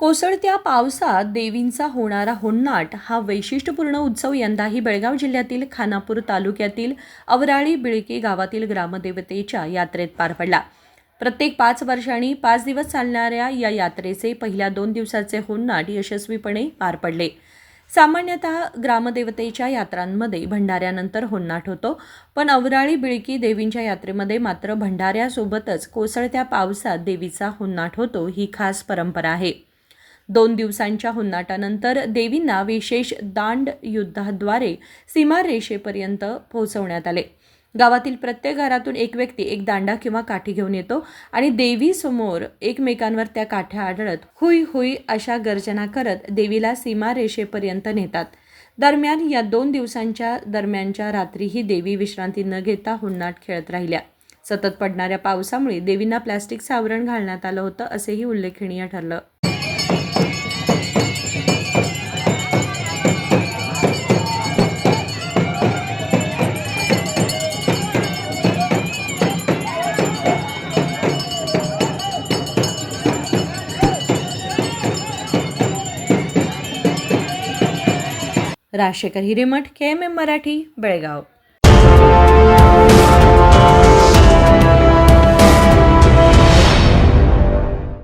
कोसळत्या पावसात देवींचा होणारा होन्नाट हा वैशिष्ट्यपूर्ण उत्सव यंदाही बेळगाव जिल्ह्यातील खानापूर तालुक्यातील अवराळी बिळकी गावातील ग्रामदेवतेच्या यात्रेत पार पडला. प्रत्येक पाच वर्षांनी पाच दिवस चालणाऱ्या या यात्रेचे पहिल्या दोन दिवसाचे होन्नाट यशस्वीपणे पार पडले. सामान्यतः ग्रामदेवतेच्या यात्रांमध्ये भंडाऱ्यानंतर होन्नाट होतो पण अवराळी बिळकी देवींच्या यात्रेमध्ये मात्र भंडाऱ्यासोबतच कोसळत्या पावसात देवीचा होन्नाट होतो ही खास परंपरा आहे. दोन दिवसांच्या हुन्नाटानंतर देवींना विशेष दांड युद्धाद्वारे सीमारेषेपर्यंत पोहोचवण्यात आले. गावातील प्रत्येक घरातून एक व्यक्ती एक दांडा किंवा काठी घेऊन येतो आणि देवीसमोर एकमेकांवर त्या काठ्या आढळत हुई हुई अशा गर्जना करत देवीला सीमारेषेपर्यंत नेतात. दरम्यान या दोन दिवसांच्या दरम्यानच्या रात्रीही देवी विश्रांती न घेता हुन्नाट खेळत राहिल्या. सतत पडणाऱ्या पावसामुळे देवींना प्लॅस्टिक आवरण घालण्यात आलं होतं असेही उल्लेखनीय ठरलं. Rajshekhar Hiremath K M M Marathi Belgaum.